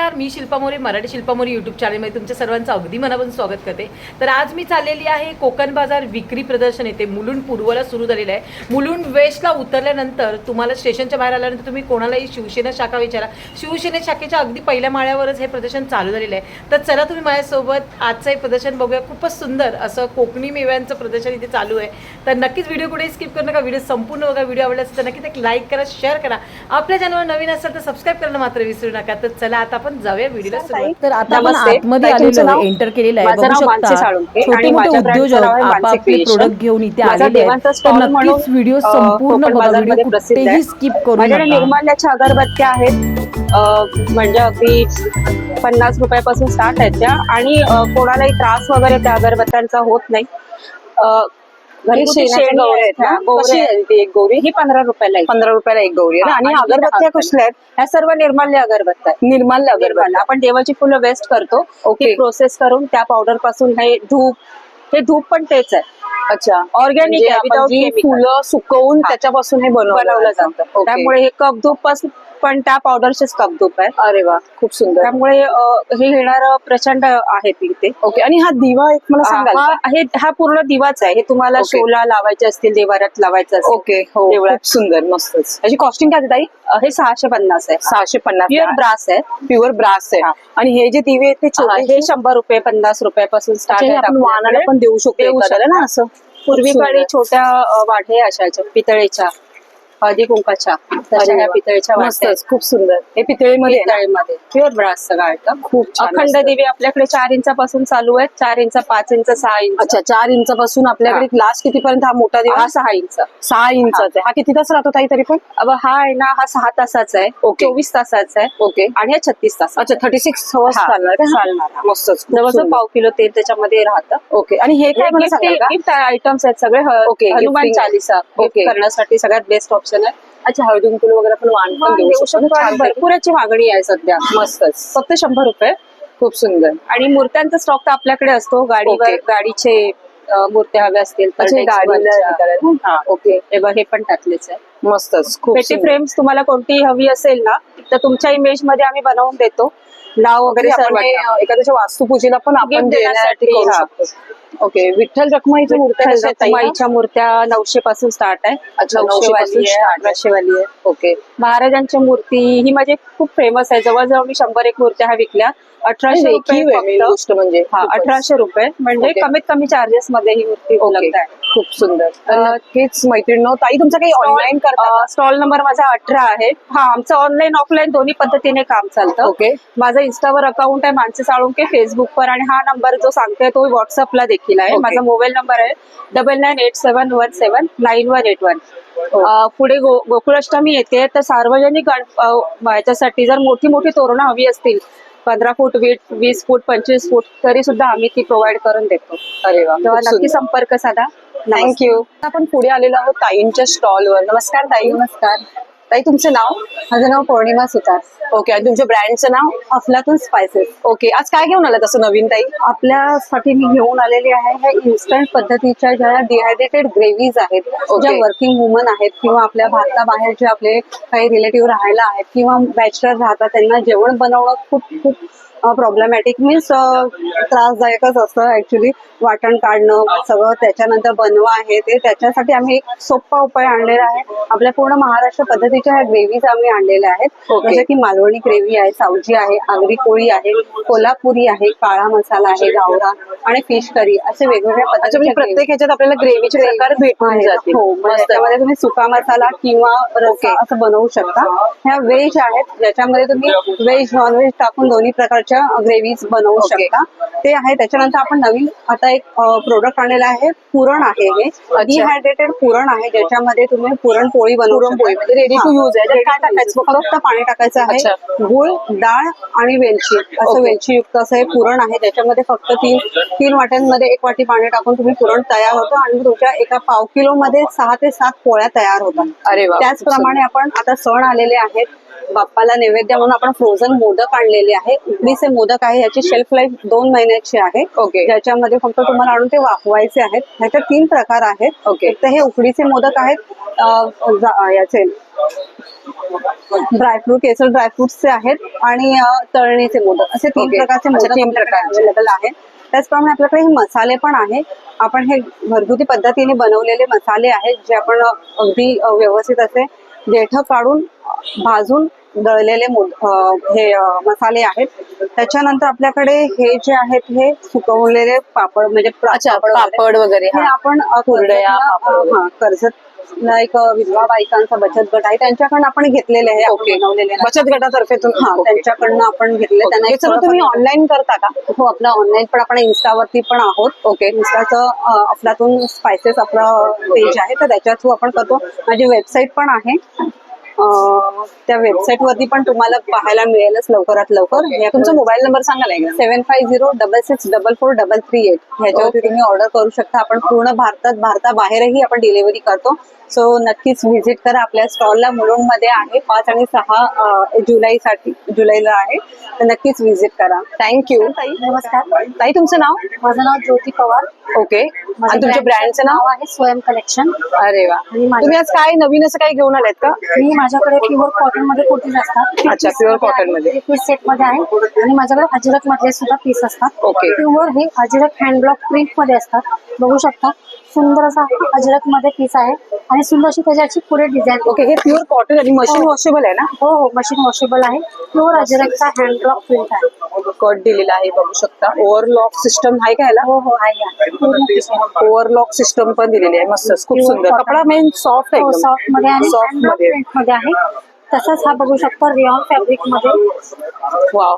नमस्कार मी शिल्पा मोरे मराठी शिल्पा मोरे यूट्यूब चॅनलमध्ये तुमच्या सर्वांचं अगदी मनापासून स्वागत करते. तर आज मी चाललेली आहे कोकण बाजार विक्री प्रदर्शन येते मुलुंड पूर्वला सुरू झालेलं आहे. मुलुंड वेस्टला उतरल्यानंतर तुम्हाला स्टेशनच्या बाहेर आल्यानंतर तुम्ही कोणालाही शिवसेना शाखा विचारा. शिवसेना शाखेच्या अगदी पहिल्या माळ्यावरच हे प्रदर्शन चालू झालेलं आहे. तर चला तुम्ही माझ्यासोबत आजचं हे प्रदर्शन बघूया. खूपच सुंदर असं कोकणी मेव्यांचं प्रदर्शन इथे चालू आहे. तर नक्कीच व्हिडिओ कुठे स्किप करू नका. व्हिडिओ संपूर्ण बघा. व्हिडिओ आवडला असेल तर नक्कीच एक लाईक करा शेअर करा. आपल्या चॅनलवर नवीन असेल तर सबस्क्राईब करणं मात्र विसरू नका. तर चला आता आपण जाऊया व्हिडिओला तर आता आपण. आतमध्ये आलेलो? आहे एंटर केलेलं आहे बघू शकता छोटे मोठे उद्योजक आपापले. प्रोडक्ट घेऊन इथे आलेले आहेत तर नक्कीच व्हिडिओ संपूर्ण बघा व्हिडिओ कुठेही. स्किप करू नका निर्माल्याच्या अगरबत्त्या आहेत म्हणजे अगदी पन्नास रुपयापासून स्टार्ट आहेत त्या आणि कोणालाही त्रास वगैरे त्या अगरबत्त्यांचा होत नाही शेणी. आहे ती एक गौरी ही पंधरा रुपयाला आहे. पंधरा रुपयाला एक गौरी आहे ना? आणि अगरबत्त्या दहा कुठल्या आहेत ह्या सर्व निर्माल्य अगरबत्त्या आहेत. निर्माल्य निर्माल्य. अगरबत्त्या आपण देवाची फुलं वेस्ट करतो ओके. ती प्रोसेस करून त्या पावडरपासून हे धूप हे धूप पण तेच आहे अच्छा. Organic म्हणजे आहे. फुलं सुकवून. त्याच्यापासून हे बनवलं जातं. त्यामुळे हे कप धूपपासून पण त्या पावडरचेच कप धूप आहे. अरे वा खूप सुंदर. त्यामुळे हे घेणार प्रचंड आहे इथे. ओके आणि हा दिवा एक मला सांगाल हा पूर्ण दिवाच आहे. हे तुम्हाला. शोला लावायचे असतील देवाऱ्यात लावायचं असेल ओके हो सुंदर मस्तच. याची कॉस्टिंग काय आहे ताई? हे सहाशे पन्नास आहे. सहाशे पन्नास प्युअर ब्रास आहे. प्युअर ब्रास आहे. आणि हे जे दिवे आहेत ते हा, शंभर रुपये पन्नास रुपयापासून स्टार्ट अच्छा, हे आपण देऊ शकता. ना असं पूर्वी खूप काळी. छोट्या वाढे असायच्या पितळेच्या हळदी कुंकाच्या तशा ह्या. पितळेच्या वाट्या मस्तच खूप सुंदर. हे पितळेमध्ये आहे ना? पितळेमध्ये. प्युअर ब्रास सगळं खूप छान अखंड असतं. दिवे आपल्याकडे चार इंचापासून चालू आहेत. चार इंच पाच इंच सहा इंच. अच्छा चार इंचापासून आपल्याकडे लास्ट कितीपर्यंत हा मोठा दिवा? हा सहा इंच. सहा इंचाचा आहे. हा किती तास राहतो ताई तरी पण? अब हा आहे ना हा सहा तासाचा आहे. ओके. चोवीस तासाचा आहे. ओके आणि हा छत्तीस तासाचा अच्छा थर्टी सिक्स हा, चालणार का चालणार, हा. मस्तच खूप जवळजवळ सुंदर. पाव किलो तेल त्याच्यामध्ये राहतं. ओके आणि हे काय मला सांगाल का? गिफ्ट आयटम्स आहेत सगळे. ह- okay, Hanuman gifting. Chalisa. Gift करण्यासाठी सगळ्यात बेस्ट ऑप्शन आहे. अच्छा हळदी कुंकू वगैरे पण वाण पण देऊ शकतो भरपूरची मागणी आहे सध्या. मस्तच. फक्त शंभर रुपये. खूप सुंदर. आणि मूर्त्यांचा स्टॉक तर आपल्याकडे असतो. गाडीवर. गाडीचे मूर्त्या हव्या असतील ओके हे पण टाकलेच आहे. मस्तच. खूप पेटी. फ्रेम्स तुम्हाला कोणती हवी असेल ना तर तुमच्या इमेजमध्ये आम्ही बनवून देतो. नाव वगैरे आपण एखाद्याच्या वास्तुपूजेला पण आपण देण्यासाठी ओके विठ्ठल रखुमाईच्या मूर्त्या कशा आहेत ताई? माईच्या मूर्त्या नऊशे पासून स्टार्ट आहे. अच्छा, नऊशे 900 वाली आहे start आहे. अकराशे वाली आहे. ओके महाराजांच्या मूर्ती ही माझी खूप फेमस आहे. जवळजवळ मी शंभर एक मूर्त्या ह्या विकल्या. अठराशे रुपये फक्त. गोष्ट म्हणजे हा खूपच. अठराशे रुपये. म्हणजे ओके. कमीत कमी चार्जेस मध्ये ही मूर्ती उपलब्ध आहे. खूप सुंदर. तर अं, नक्कीच मैत्रिणी ताई तुमचं काही ऑनलाईन करता स्टॉल नंबर माझा अठरा आहे. हा आमचं ऑनलाईन ऑफलाईन दोन्ही पद्धतीने काम चालतं. ओके माझं इंस्टावर अकाउंट आहे मानसी साळुंके फेसबुकवर आणि हा नंबर जो सांगते तो व्हॉट्सअपला देखील आहे. माझा मोबाईल नंबर आहे. Double nine eight seven one seven nine one eight one पुढे गो गोकुळाष्टमी येते तर सार्वजनिक ह्याच्यासाठी जर मोठी मोठी तोरणं हवी असतील पंधरा फूट वीस वीस फूट पंचवीस फूट तरी सुद्धा आम्ही ती प्रोव्हाइड करून देतो. अरे वा तेव्हा नक्की संपर्क साधा. थँक्यू आपण पुढे आलेलो आहोत ताईंच्या स्टॉलवर नमस्कार ताई. नमस्कार. ताई तुमचं नाव? माझं नाव पौर्णिमा सुतार. ओके आणि तुमच्या ब्रँडचं नाव? अफलातून स्पायसेस ओके आज काय घेऊन आलात असं नवीन ताई? आपल्यासाठी मी घेऊन आलेली आहे ह्या इन्स्टंट पद्धतीच्या ज्या डिहायड्रेटेड ग्रेव्हीज आहेत. ज्या वर्किंग वुमन आहेत किंवा आपल्या भारताबाहेर जे आपले काही रिलेटिव्ह राहायला आहेत किंवा बॅचलर राहतात त्यांना जेवण बनवणं खूप खूप प्रॉब्लेमॅटिक मीन्स त्रासदायकच असतं ऍक्च्युली वाटण काढणं सगळं त्याच्यानंतर बनवा आहे ते. त्याच्यासाठी आम्ही एक सोपा उपाय आणलेला आहे. आपल्या पूर्ण महाराष्ट्र पद्धतीच्या ह्या ग्रेव्हीज आम्ही आणलेल्या आहेत. जसं की मालवणी ग्रेव्ही आहे सावजी आहे आगरी कोळी आहे कोल्हापुरी आहे काळा मसाला आहे गावरा आणि फिश करी असे वेगवेगळ्या म्हणजे पद्धतीचे प्रत्येक ह्याच्यात आपल्याला ग्रेव्हीचे प्रकार भेटून जातील. हो मग मस्त. त्याच्यामध्ये तुम्ही सुका मसाला किंवा रस्सा असं बनवू शकता. ह्या व्हेज आहेत. ज्याच्यामध्ये तुम्ही व्हेज नॉनव्हेज टाकून दोन्ही प्रकारच्या ग्रेव्हीज बनवू. शकता ते आहे त्याच्यानंतर आपण नवीन आता एक प्रोडक्ट आणलेलं आहे पुरण आहे हे डिहायड्रेटेड पुरण आहे ज्याच्यामध्ये तुम्ही पुरणपोळी शकता. म्हणजे to हा. use आहे. काय टाकायचं. फक्त पाणी टाकायचं आहे. गुळ डाळ आणि वेलची असं Okay. वेलची युक्त असं हे पुरण आहे त्याच्यामध्ये फक्त तीन तीन वाट्यांमध्ये एक वाटी पाणी टाकून तुम्ही पुरण तयार होतं आणि तुमच्या एका पाव किलो मध्ये सहा ते सात पोळ्या तयार होतात अरे त्याचप्रमाणे आपण आता सण आलेले आहेत बाप्पाला नैवेद्य म्हणून आपण फ्रोझन मोदक आणलेले आहे. उकडीचे मोदक आहे. याची शेल्फ लाईफ दोन महिन्याची आहे. Okay. ज्याच्यामध्ये फक्त तुम्हाला आणून ते वाफवायचे आहेत. ह्याच्यात तीन प्रकार आहेत. Okay. तर हे उकडीचे मोदक आहेत. याचे ड्रायफ्रूट केसर ड्रायफ्रुट्सचे आहेत आणि तळणीचे मोदक. असे तीन. प्रकारचे मोदक. अवेलेबल आहेत. त्याचप्रमाणे आपल्याकडे हे मसाले पण आहे आपण हे घरगुती पद्धतीने बनवलेले मसाले आहेत जे आपण अगदी व्यवस्थित असे देठ काढून भाजून दळलेले हे मसाले आहेत. त्याच्यानंतर आपल्याकडे हे जे आहेत हे सुकवलेले पापड म्हणजे पापड वगैरे. हे. आपण कर्जत एक विधवा बायकांचा बचत गट आहे. त्यांच्याकडनं आपण घेतलेले आहे ओके. बनवलेले. बचत गटातर्फे हा. त्यांच्याकडनं आपण घेतले. त्यांना सर्व तुम्ही ऑनलाईन करता का? हो आपलं ऑनलाईन पण आपण इन्स्टावरती पण आहोत. ओके. इन्स्टाचं आपल्यातून स्पायसेस आपलं पेज आहे. तर त्याच्या थ्रू आपण करतो. माझी वेबसाईट पण आहे. त्या वेबसाईट वरती पण तुम्हाला पाहायला मिळेलच लवकरात लवकर. तुमचा मोबाईल नंबर सांगा ना एकदा. Seven five zero double six double four double three eight ह्याच्यावरती तुम्ही ऑर्डर करू शकता. आपण पूर्ण भारतात भारताबाहेरही आपण डिलिव्हरी करतो. सो नक्कीच व्हिजिट करा. आपल्या स्टॉलला मुलुंडमध्ये आहे. पाच आणि सहा जुलैसाठी जुलैला आहे. तर नक्कीच व्हिजिट करा. थँक्यू नमस्कार. ताई तुमचं नाव? माझं नाव ज्योती पवार. ओके आणि तुमच्या ब्रँडचं नाव? आहे स्वयं कलेक्शन अरे वा. तुम्ही आज काय नवीन असं काही घेऊन आलात का? मी माझ्याकडे प्युअर कॉटन मध्ये कुर्तीज असतात. अच्छा, pure cotton मध्ये. पीस सेट मध्ये आहे. आणि माझ्याकडे अजरक मधले सुद्धा पीस असतात. Okay. प्युअर हे अजरक हँडब्लॉक प्रिंट मध्ये असतात. बघू शकता. सुंदर असा अजरक मध्ये पीस आहे. आणि सुंदर अशी त्याच्याची पुढे डिझाईन ओके हे प्युअर कॉटन आणि मशीन वॉशेबल आहे ना? हो हो मशीन वॉशेबल आहे. प्युअर अजरकचा हँडब्लॉक प्रिंट आहे. कट दिलेला आहे बघू शकता. ओव्हरलॉक सिस्टम आहे का ह्याला? हो हो आहे. ओव्हरलॉक सिस्टम पण दिलेली आहे. मस्त खूप सुंदर. कपडा मेन सॉफ्ट आहे सॉफ्ट मध्ये सॉफ्ट मध्ये मध्ये आहे. तसंच हा बघू शकता रिओन फॅब्रिकमध्ये. वाव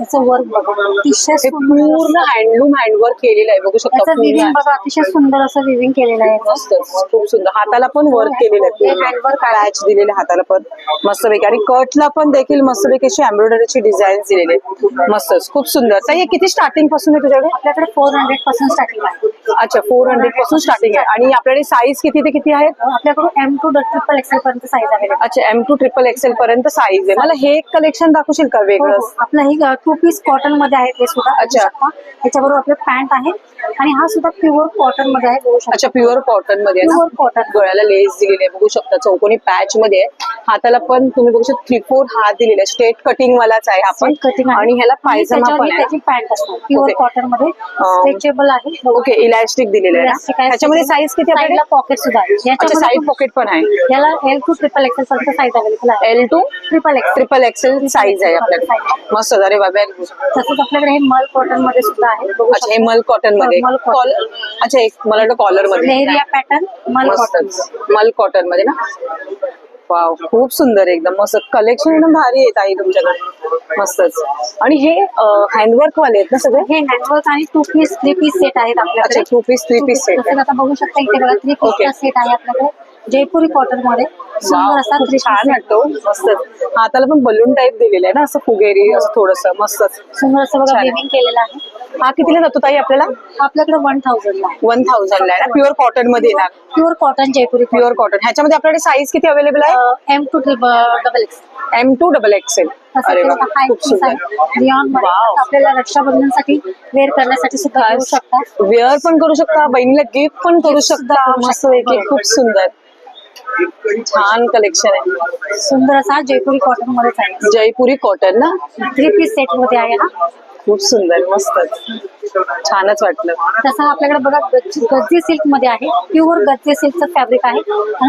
याचं वर्क बघा. अतिशय हे सुंदर पूर्ण हँडलूम हँडवर्क केलेलं आहे. बघू शकता याचं विविंग पूर्ण बघा अतिशय सुंदर असं विविंग केलेलं आहे. याचं. मस्त खूप सुंदर. हाताला पण वर्क केलेलं आहे. हे handwork आहे. पॅच दिलेले हाताला पण. मस्त पैकी आणि कटला पण देखील मस्त पैकी अशी एम्ब्रॉयडरीची डिझाईन दिलेली आहे. मस्तच खूप सुंदर. ताई हे किती स्टार्टिंगपासून आहे तुझ्याकडे? आपल्याकडे फोर हंड्रेडपासून स्टार्टिंग आहे. अच्छा फोर हंड्रेडपासून स्टार्टिंग आहे. आणि आपल्याकडे साईज किती ते किती आहेत? आपल्याकडे एम टू ट्रिपल एक्सेल पर्यंत साईज अवेलेबल अच्छा एम टू ट्रिपल एक्सेल पर्यंत साईज आहे. मला हे कलेक्शन दाखवशील का वेगळं आपलं हे टू पीस कॉटनमध्ये आहे ते सुद्धा अच्छा. त्याच्याबरोबर आपले पॅन्ट आहे आणि हा सुद्धा प्युअर कॉटनमध्ये आहे बघू शकता. अच्छा प्युअर कॉटनमध्ये आहे ना? प्युअर कॉटन गळ्याला लेस दिलेली आहे बघू शकता. चौकोनी पॅच मध्ये आहे. हाताला पण तुम्ही बघू शकता थ्री फोर हात दिलेले आहे स्ट्रेट कटिंग वालाच आहे आपण. कटिंग आणि ह्याला पायजमा पण आहे त्याची पॅन्ट असते. Pure Okay. कॉटनमध्ये स्ट्रेचेबल आहे. ओके इलास्टिक दिलेलं आहे Elastic ना आहे. त्याच्यामध्ये साईज किती आपल्याकडे? साईडला पॉकेट सुद्धा आहे. अच्छा याच्यामध्ये साईड पॉकेट पण आहे. याला L two triple XL size available आहे. L two triple XL triple XL size आहे आपल्याकडे. मस्त अरे बाबा तसंच आपल्याकडे हे मल कॉटनमध्ये सुद्धा आहे. बघू अच्छा हे शकता. मल कॉटनमध्ये मल cotton. कॉलर अच्छा एक मला वाटतं कॉलरमध्ये लेहरिया पॅटर्न मल कॉटन. मस्तच मल कॉटनमध्ये ना? वाव खूप सुंदर आहे एकदम. मस्त. कलेक्शन एकदम भारी आहे ताई तुमच्याकडे. मस्तच. आणि हे हँडवर्क वाले आहेत ना सगळे? हे हँडवर्क आणि two piece three piece set आहेत आपल्याकडे. अच्छा two piece three piece set तसंच आता बघू शकता इथे बघा थ्री Okay. पीसचा सेट आहे आपल्याकडे. जयपुरी कॉटनमध्ये सुंदर असा छान वाटतो मस्त हाताला पण बलून टाईप दिलेलं आहे ना असं फुगेरी असं थोडस मस्तच. सुंदर असं बघा छान. केलेलं आहे. हा कितीला जातो ताई आपल्याला? आपल्याकडे वन थाउजंडला आहे. वन थाउजंडला आहे ना? प्युअर कॉटनमध्ये येणार. Pure cotton Jaipuri pure cotton ह्याच्यामध्ये आपल्याकडे साईज किती अवेलेबल आहे? M two double X M two double XL अरे वा खूप सुंदर. Wow. आपल्याला रक्षाबंधनसाठी वेअर करण्यासाठी सुद्धा घेऊ शकता. वेअर पण करू शकता बहिणीला गिफ्ट पण करू शकता. मस्त. पैकी खूप सुंदर. छान कलेक्शन आहे. सुंदर असा जयपुरी कॉटन मध्येच आहे. जयपुरी कॉटन ना? थ्री पीस सेटमध्ये आहे हा. खूप सुंदर मस्तच. छानच वाटलं. तसं आपल्याकडे बघा गज्जी गज्जी सिल्कमध्ये आहे. प्युअर गज्जी सिल्कचं फॅब्रिक आहे.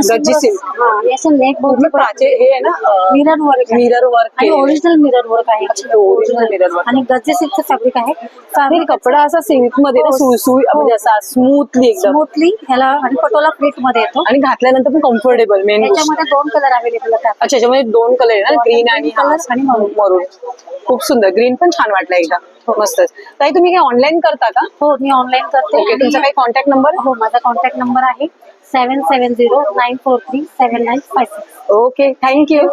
गज्जी silk. हा याचं नेक पूर्ण प्राचे हे आहे ना मिरर वर्क मिरर वर्क आणि ओरिजिनल मिरर वर्क आहे. ओरिजिनल मिरर वर्क आणि गज्जे सिल्कचं फॅब्रिक आहे. आणि फॅब्रिक कपडा असा सिल्कमध्ये ना हो. सुळसुळी म्हणजे असा स्मूथली एकदम. स्मूथली ह्याला आणि पटोला प्रिंटमध्ये येतो. आणि घातल्यानंतर पण कम्फर्टेबल मेन त्याच्यामध्ये दोन कलर अवेलेबल आहेत. अच्छा याच्यामध्ये दोन कलर आहे ना ग्रीन आणि color आणि. मरून खूप सुंदर. ग्रीन पण छान वाटलं एकदा. मस्तच ताई तुम्ही काय ऑनलाईन करता का? हो मी ऑनलाईन करते. ओके तुमचा काही कॉन्टॅक्ट नंबर हो माझा कॉन्टॅक्ट नंबर आहे seven seven zero nine four three seven nine five six okay thank you